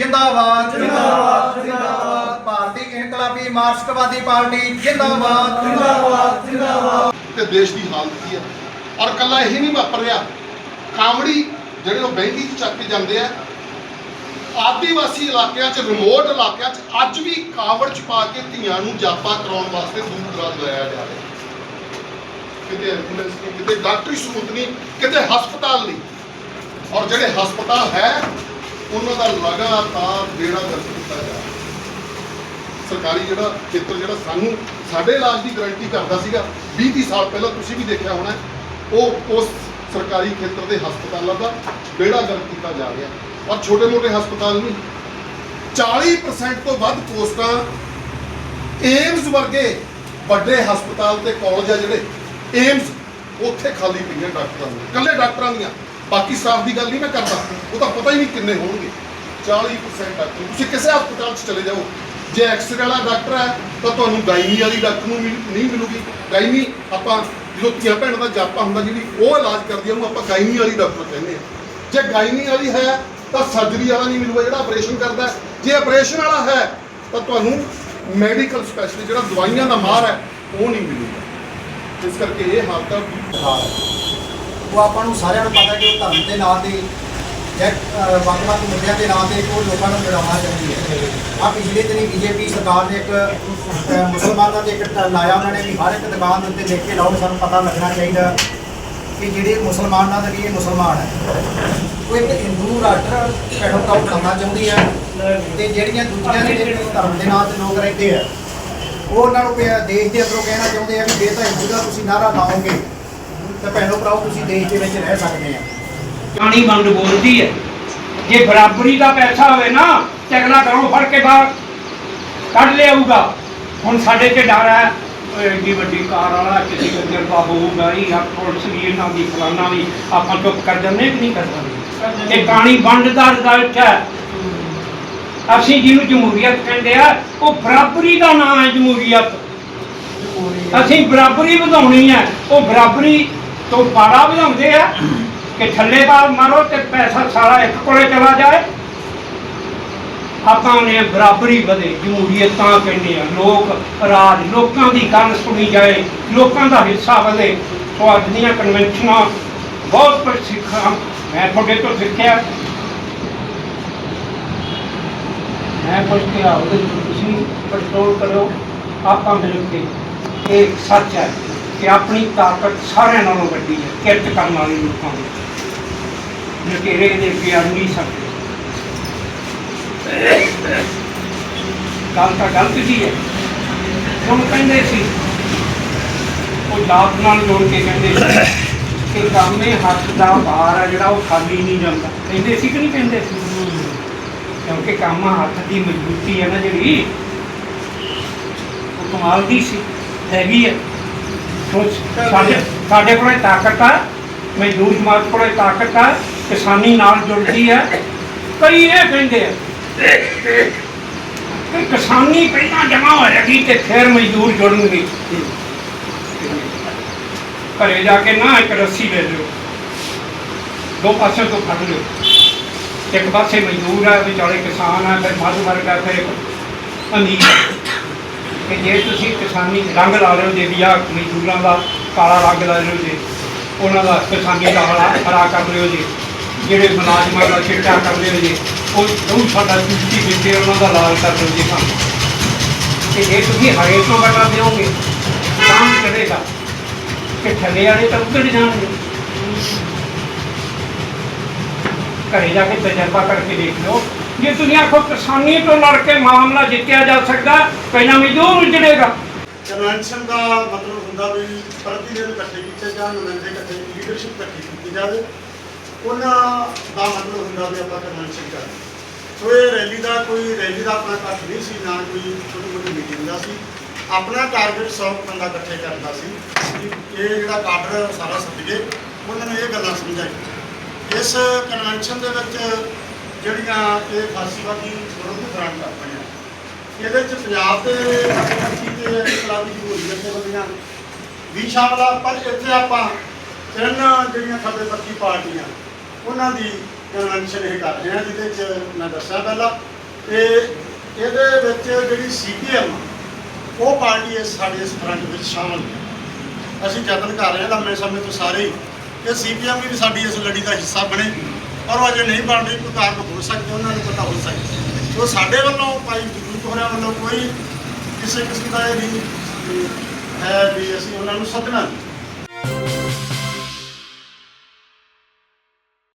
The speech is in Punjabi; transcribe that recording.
ਜਿੰਦਾਬਾਦ। ਜਿੰਦਾਬਾਦ ਜਿੰਦਾਬਾਦ। ਭਾਰਤੀ ਇਨਕਲਾਬੀ ਮਾਰਕਸਵਾਦੀ ਪਾਰਟੀ ਜਿੰਦਾਬਾਦ। ਜਿੰਦਾਬਾਦ ਜਿੰਦਾਬਾਦ। ਤੇ ਦੇਸ਼ ਦੀ ਹਾਲਤ ਕੀ ਹੈ ਔਰ ਕੱਲਾ ਇਹ ਨਹੀਂ ਵਾਪਰ ਰਿਹਾ ਕਾਮੜੀ ਜਿਹੜੇ ਉਹ ਬੈਂਕੀ 'ਚ ਚੱਕ ਕੇ ਜਾਂਦੇ ਆ ਆਦੀਵਾਸੀ ਇਲਾਕਿਆਂ 'ਚ ਰਿਮੋਟ ਇਲਾਕਿਆਂ 'ਚ ਅੱਜ ਵੀ ਕਾਵੜ 'ਚ ਪਾ ਕੇ ਧੀਆਂ ਨੂੰ ਜਾਪਾ ਕਰਾਉਣ ਵਾਸਤੇ ਦੂਰ ਦਰਾਜ ਲਾਇਆ ਜਾ ਰਿਹਾ। ਕਿਤੇ ਐਂਬੂਲੈਂਸ ਨਹੀਂ ਕਿਤੇ ਡਾਕਟਰੀ ਸਹੂਲਤ ਨਹੀਂ ਕਿਤੇ ਹਸਪਤਾਲ ਨਹੀਂ। ਔਰ ਜਿਹੜੇ ਹਸਪਤਾਲ ਹੈ ਉਹਨਾਂ ਦਾ ਲਗਾਤਾਰ ਬੇੜਾ ਦਰਜ ਕੀਤਾ ਜਾ ਰਿਹਾ। ਸਰਕਾਰੀ ਜਿਹੜਾ ਖੇਤਰ ਜਿਹੜਾ ਸਾਨੂੰ ਸਾਡੇ ਇਲਾਜ ਦੀ ਗਾਰੰਟੀ ਕਰਦਾ ਸੀਗਾ 20 30 ਸਾਲ ਪਹਿਲਾਂ ਤੁਸੀਂ ਵੀ ਦੇਖਿਆ ਹੋਣਾ, ਉਹ ਉਸ ਸਰਕਾਰੀ ਖੇਤਰ ਦੇ ਹਸਪਤਾਲਾਂ ਦਾ ਬੇੜਾ ਗਰਕ ਕੀਤਾ ਜਾ ਰਿਹਾ। ਔਰ ਛੋਟੇ-ਮੋਟੇ ਹਸਪਤਾਲ ਨਹੀਂ 40% ਤੋਂ ਵੱਧ ਪੋਸਟਾਂ ਏਮਸ ਵਰਗੇ ਵੱਡੇ ਹਸਪਤਾਲ ਤੇ ਕਾਲਜ ਆ ਜਿਹੜੇ ਏਮਸ ਉੱਥੇ ਖਾਲੀ ਪਈਆਂ ਡਾਕਟਰਾਂ ਦੀਆਂ, ਇਕੱਲੇ ਡਾਕਟਰਾਂ ਦੀਆਂ। ਬਾਕੀ ਸਟਾਫ ਦੀ ਗੱਲ ਨਹੀਂ ਮੈਂ ਕਰਦਾ। ਉਹ ਤਾਂ ਪਤਾ ਹੀ ਨਹੀਂ ਕਿੰਨੇ ਹੋਣਗੇ। 40% ਡਾਕਟਰ ਤੁਸੀਂ ਕਿਸੇ ਹਸਪਤਾਲ 'ਚ ਚਲੇ ਜਾਓ। ਜੇ ਐਕਸਰੇ ਵਾਲਾ ਡਾਕਟਰ ਹੈ ਤਾਂ ਤੁਹਾਨੂੰ ਗਾਇਨੀ ਵਾਲੀ ਡਾਕਟਰ ਨੂੰ ਮਿਲ- ਨਹੀਂ ਮਿਲੂਗੀ। ਗਾਇਨੀ ਆਪਾਂ ਜਦੋਂ ਧੀਆਂ ਭੈਣਾਂ ਦਾ ਜਾਪਾ ਹੁੰਦਾ ਜਿਹੜੀ ਉਹ ਇਲਾਜ ਕਰਦੀ ਆ, ਉਹਨੂੰ ਆਪਾਂ ਗਾਇਨੀ ਵਾਲੀ ਡਾਕਟਰ ਕਹਿੰਦੇ ਆ। ਜੇ ਗਾਇਨੀ ਵਾਲੀ ਹੈ, ਤਾਂ ਸਰਜਰੀ ਵਾਲਾ ਨਹੀਂ ਮਿਲੂਗਾ, ਜਿਹੜਾ ਆਪਰੇਸ਼ਨ ਕਰਦਾ ਜੇ ਆਪਰੇਸ਼ਨ ਵਾਲਾ ਹੈ, ਤਾਂ ਤੁਹਾਨੂੰ ਮੈਡੀਕਲ ਸਪੈਸ਼ਲਿਸਟ ਜਿਹੜਾ ਦਵਾਈਆਂ ਦਾ ਮਾਹਰ ਹੈ, ਉਹ ਨਹੀਂ ਮਿਲੂਗਾ। ਇਸ ਕਰਕੇ ਇਹ ਹਾਲਤ ਆ ਉਹ ਆਪਾਂ ਨੂੰ ਸਾਰਿਆਂ ਨੂੰ ਪਤਾ ਕਿ ਉਹ ਧਰਮ ਦੇ ਨਾਂ ਤੇ ਜਾਂ ਵੱਖ-ਵੱਖ ਮੁੱਦਿਆਂ ਦੇ ਨਾਂ ਤੇ ਉਹ ਲੋਕਾਂ ਨੂੰ ਲੜਾਉਣਾ ਚਾਹੁੰਦੀ ਹੈ। ਆ ਪਿਛਲੇ ਦਿਨੀ ਬੀਜੇਪੀ ਸਰਕਾਰ ਨੇ ਇੱਕ ਮੁਸਲਮਾਨਾਂ ਦੇ ਇੱਕ ਲਾਇਆ, ਉਹਨਾਂ ਨੇ ਵੀ ਹਰ ਇੱਕ ਦੁਕਾਨ ਦੇ ਉੱਤੇ ਦੇਖ ਕੇ ਲਾਓ, ਸਾਨੂੰ ਪਤਾ ਲੱਗਣਾ ਚਾਹੀਦਾ ਕਿ ਜਿਹੜੇ ਮੁਸਲਮਾਨਾਂ ਦੇ ਵੀ ਇਹ ਮੁਸਲਮਾਨ ਹੈ। ਉਹ ਇੱਕ ਹਿੰਦੂ ਰਾਸ਼ਟਰ ਭੈਣੋ ਕਾਉ ਕਰਨਾ ਚਾਹੁੰਦੀ ਹੈ ਤੇ ਜਿਹੜੀਆਂ ਦੂਜੀਆਂ ਦੇ ਜਿਹੜੇ ਧਰਮ ਦੇ ਨਾਂ ਤੇ ਲੋਕ ਰਹਿੰਦੇ ਆ, ਉਹ ਉਹਨਾਂ ਨੂੰ ਪਿਆ- ਦੇਸ਼ ਦੇ ਅੰਦਰੋਂ ਕਹਿਣਾ ਚਾਹੁੰਦੇ ਆ ਵੀ ਜੇ ਤਾਂ ਹਿੰਦੂ ਦਾ ਤੁਸੀਂ ਨਾਰਾ ਲਾਓਗੇ ਤਾਂ ਭੈਣੋ ਭਰਾਓ, ਤੁਸੀਂ ਦੇਸ਼ ਦੇ ਵਿੱਚ ਰਹਿ ਸਕਦੇ ਆ। ਪਾਣੀ ਬੰਦ ਬੋਲਦੀ ਹੈ। ਜੇ ਬਰਾਬਰੀ ਦਾ ਪੈਸਾ ਹੋਵੇ ਨਾ ਤੇ ਅਗਲਾ ਫੜ ਕੇ ਬਾਹਰ ਕੱਢ ਲਿਆਊਗਾ। ਹੁਣ ਸਾਡੇ ਤੇ ਡਰ ਹੈ। ਏਡੀ ਵੱਡੀ ਕਾਰ ਵਾਲਾ, ਕਿਸੇ ਕੰਜਰ ਦਾ ਹੋਊਗਾ ਹੀ ਆ ਪੁਲਿਸ ਵੀ ਇਹਨਾਂ ਦੀ ਫਲਾਨਾ ਵੀ, ਆਪਾਂ ਚੁੱਪ ਕਰ ਜਾਂਦੇ ਕਿ ਨਹੀਂ ਕਰ ਸਕਦੇ? ਇਹ ਪਾਣੀ ਵੰਡ ਦਾ ਰਿਜ਼ਲਟ ਹੈ। ਅਸੀਂ ਜਿਹਨੂੰ ਜਮਹੂਰੀਅਤ ਕਹਿੰਦੇ ਆ, ਉਹ ਬਰਾਬਰੀ ਦਾ ਨਾਮ ਹੈ ਜਮਹੂਰੀਅਤ। ਅਸੀਂ ਬਰਾਬਰੀ ਵਧਾਉਣੀ ਹੈ। ਉਹ ਬਰਾਬਰੀ ਤੋਂ ਪਾੜਾ ਵਧਾਉਂਦੇ ਆ ਕਿ ਥੱਲੇ ਬਾਲ ਮਾਰੋ ਤੇ ਪੈਸਾ ਸਾਰਾ ਇੱਕ ਕੋਲੇ ਚਲਾ ਜਾਏ। ਆਪਾਂ ਨੇ ਬਰਾਬਰੀ ਵਧੇ ਜਮਹੂਰੀਅਤ ਤਾਂ ਕਹਿੰਦੇ ਆ, ਲੋਕ ਰਾਜ ਲੋਕਾਂ ਦੀ ਗੱਲ ਸੁਣੀ ਜਾਏ, ਲੋਕਾਂ ਦਾ ਹਿੱਸਾ ਵਧੇ। ਸੋ ਅੱਜ ਦੀਆਂ ਕਨਵੈਨਸ਼ਨਾਂ ਬਹੁਤ ਕੁਝ ਸਿੱਖਾਂ ਮੈਂ ਤੁਹਾਡੇ ਤੋਂ ਸਿੱਖਿਆ। ਮੈਂ ਪੁੱਛ ਕਿਹਾ ਉਹਦੇ ਤੁਸੀਂ ਕੰਟਰੋਲ ਕਰੋ ਆਪਾਂ ਮਿਲ ਕੇ। ਇਹ ਸੱਚ ਹੈ। ਕਿ ਆਪਣੀ ਤਾਕਤ ਸਾਰਿਆਂ ਨਾਲੋਂ ਵੱਡੀ ਹੈ, ਕਿਰਤ ਕਰਨ ਵਾਲੇ ਲੋਕਾਂ ਦੀ। ਨਕੇਰੇ ਦੇ ਪਿਆਰ ਨਹੀਂ ਸਕਦੇ ਗੱਲ ਤਾਂ ਗਲਤ ਜੀ ਹੈ। ਉਹਨੂੰ ਕਹਿੰਦੇ ਸੀ, ਉਹ ਜਾਤ ਨਾਲ ਜੋੜ ਕੇ ਕਹਿੰਦੇ ਸੀ ਕਿ ਕਾਮੇ ਹੱਥ ਦਾ ਭਾਰ ਆ ਜਿਹੜਾ ਉਹ ਖਾਲੀ ਨਹੀਂ ਜਾਂਦਾ। ਕਹਿੰਦੇ ਸੀ ਕਿ ਨਹੀਂ ਕਹਿੰਦੇ? ਸੀ ਕਿਉਂਕਿ ਕੰਮ ਹੱਥ ਦੀ ਮਜ਼ਬੂਤੀ ਹੈ ਨਾ ਜਿਹੜੀ। ਉਹ ਕਮਾਲ ਦੀ ਸੀ, ਹੈਗੀ ਹੈ। ਸੋ ਸਾਡੇ ਸਾਡੇ ਕੋਲੇ ਤਾਕਤ ਆ, ਮਜ਼ਦੂਰ ਸਮਾਜ ਕੋਲੇ ਤਾਕਤ ਆ, ਕਿਸਾਨੀ ਨਾਲ ਜੁੜਦੀ ਹੈ ਕਈ ਇਹ ਕਹਿੰਦੇ ਆ ਕਿ ਕਿਸਾਨੀ ਪਹਿਲਾਂ ਜਮਾ ਹੋਏਗੀ ਤੇ ਫਿਰ ਮਜ਼ਦੂਰ ਜੁੜਨਗੇ। ਘਰੇ ਜਾ ਕੇ ਨਾ ਇੱਕ ਰੱਸੀ ਲੈ ਲਿਓ। ਦੋ ਪਾਸੇ ਤੋਂ ਫੜ ਲਿਓ। ਇੱਕ ਪਾਸੇ ਮਜ਼ਦੂਰ ਹੈ ਵਿਚਾਲੇ ਕਿਸਾਨ ਹੈ ਫਿਰ ਮੱਧ ਵਰਗ ਹੈ ਫਿਰ ਅਮੀਰ ਕਿ ਜੇ ਤੁਸੀਂ ਕਿਸਾਨੀ ਰੰਗ ਲਾ ਰਹੇ ਹੋ ਜੇ ਵੀ ਆਹ ਮਜ਼ਦੂਰਾਂ ਦਾ ਕਾਲਾ ਰੰਗ ਲਾ ਰਹੇ ਹੋ ਜੇ, ਉਹਨਾਂ ਦਾ ਕਿਸਾਨੀ ਦਾ ਹਰਾ ਹਰਾ ਕਰ ਰਹੇ ਹੋ ਜੀ, ਜਿਹੜੇ ਮੁਲਾਜ਼ਮਾਂ ਦਾ ਚਿੱਟਾ ਕਰ ਰਹੇ ਹੋ ਜੀ, ਉਹ ਉਹ ਸਾਡਾ ਚੁੱਕੀ ਵਿੱਚੇ ਉਹਨਾਂ ਦਾ ਲਾਲ ਕਰ ਰਹੇ ਹੋ ਜੀ ਕੰਮ ਕਿ ਜੇ ਤੁਸੀਂ ਹਰੇ ਤੋਂ ਬਟਾ ਦਿਓਗੇ ਕੰਮ ਕਰੇਗਾ? ਕਿ ਥੱਲੇ ਵਾਲੇ ਤਾਂ ਉੱਧਰ ਜਾਣਗੇ। ਘਰੇ ਜਾ ਕੇ ਤਜਰਬਾ ਕਰਕੇ ਦੇਖ ਲਓ। ਜੇ ਤੁਸੀਂ ਆਖੋ ਕਿਸਾਨੀ ਤੋਂ ਲੜ ਕੇ ਮਾਮਲਾ ਜਿੱਤਿਆ ਜਾ ਸਕਦਾ, ਪਹਿਲਾਂ ਮਜ਼ਦੂਰ ਉਜੜੇਗਾ ਕਨਵੈਨਸ਼ਨ ਦਾ ਮਤਲਬ ਹੁੰਦਾ ਵੀ ਪ੍ਰਤੀ ਇਕੱਠੇ ਕੀਤੇ ਜਾਣ ਨੁਮਾਇੰਦੇ ਇਕੱਠੇ ਲੀਡਰਸ਼ਿਪ ਇਕੱਠੀ ਕੀਤੀ ਜਾਵੇ। ਉਹਨਾਂ ਦਾ ਮਤਲਬ ਹੁੰਦਾ ਵੀ ਆਪਾਂ ਕਨਵੈਨਸ਼ਨ ਕਰੀਏ ਸੋ ਇਹ ਰੈਲੀ ਦਾ ਕੋਈ, ਰੈਲੀ ਦਾ ਆਪਣਾ ਕੱਟ ਨਹੀਂ ਸੀ, ਨਾ ਕੋਈ ਛੋਟੀ ਮੋਟੀ ਮੀਟਿੰਗ ਦਾ ਸੀ। ਆਪਣਾ ਟਾਰਗੇਟ 100 ਬੰਦਾ ਇਕੱਠੇ ਕਰਦਾ ਸੀ। ਇਹ ਜਿਹੜਾ ਕਾਡਰ ਸਾਰਾ ਸੱਜੇ ਉਹਨਾਂ ਨੂੰ ਇਹ ਗੱਲਾਂ ਸਮਝਾਈ ਇਸ ਕਨਵੈਨਸ਼ਨ ਦੇ ਵਿੱਚ ਜਿਹੜੀਆਂ ਇਹ ਫਾਸੀਵਾਦੀ ਵਿਰੋਧੀ ਫਰੰਟ ਆਪਣੀਆਂ ਇਹਦੇ ਚ ਪੰਜਾਬ ਦੇ ਅਕਾਲੀ ਤੇ ਇਨਕਲਾਬੀ ਜਮਹੂਰੀਅਤ ਦੇ ਬੰਦੀਆਂ ਵੀ ਸ਼ਾਮਲ ਆ ਪਰ ਇੱਥੇ ਆਪਾਂ ਤਿੰਨ ਜਿਹੜੀਆਂ ਖੱਬੇ ਪੱਕੀ ਪਾਰਟੀਆਂ, ਉਹਨਾਂ ਦੀ ਕਨਵੈਨਸ਼ਨ ਇਹ ਕਰ ਰਹੇ ਹਾਂ, ਜਿਹਦੇ ਚ ਮੈਂ ਦੱਸਿਆ ਪਹਿਲਾਂ। ਤੇ ਇਹਦੇ ਵਿੱਚ ਜਿਹੜੀ ਸੀਪੀਐਮ, ਉਹ ਪਾਰਟੀ ਇਸ ਸਾਡੇ ਇਸ ਫਰੰਟ ਵਿੱਚ ਸ਼ਾਮਲ ਹੈ ਅਸੀਂ ਯਤਨ ਕਰ ਰਹੇ ਹਾਂ ਲੰਮੇ ਸਮੇਂ ਤੋਂ ਸਾਰੇ ਹੀ ਕਿ ਸੀਪੀਐਮ ਵੀ ਸਾਡੀ ਇਸ ਲੜੀ ਦਾ ਹਿੱਸਾ ਬਣੇ। ਪਰ ਉਹ ਅਜੇ ਨਹੀਂ ਬਣ ਰਹੀ ਕੋਈ ਕਾਰਨ ਹੋ ਸਕਦੇ, ਉਹਨਾਂ ਨੂੰ ਪਤਾ ਹੋ ਸਕਦਾ। ਸੋ ਸਾਡੇ ਵੱਲੋਂ ਭਾਈ ਜਗਰੂਪ ਹੋਰਾਂ ਵੱਲੋਂ ਕੋਈ ਕਿਸੇ ਕਿਸਮ ਦਾ ਇਹ ਨਹੀਂ ਹੈ ਵੀ ਅਸੀਂ ਉਹਨਾਂ ਨੂੰ ਸੱਦਣਾ।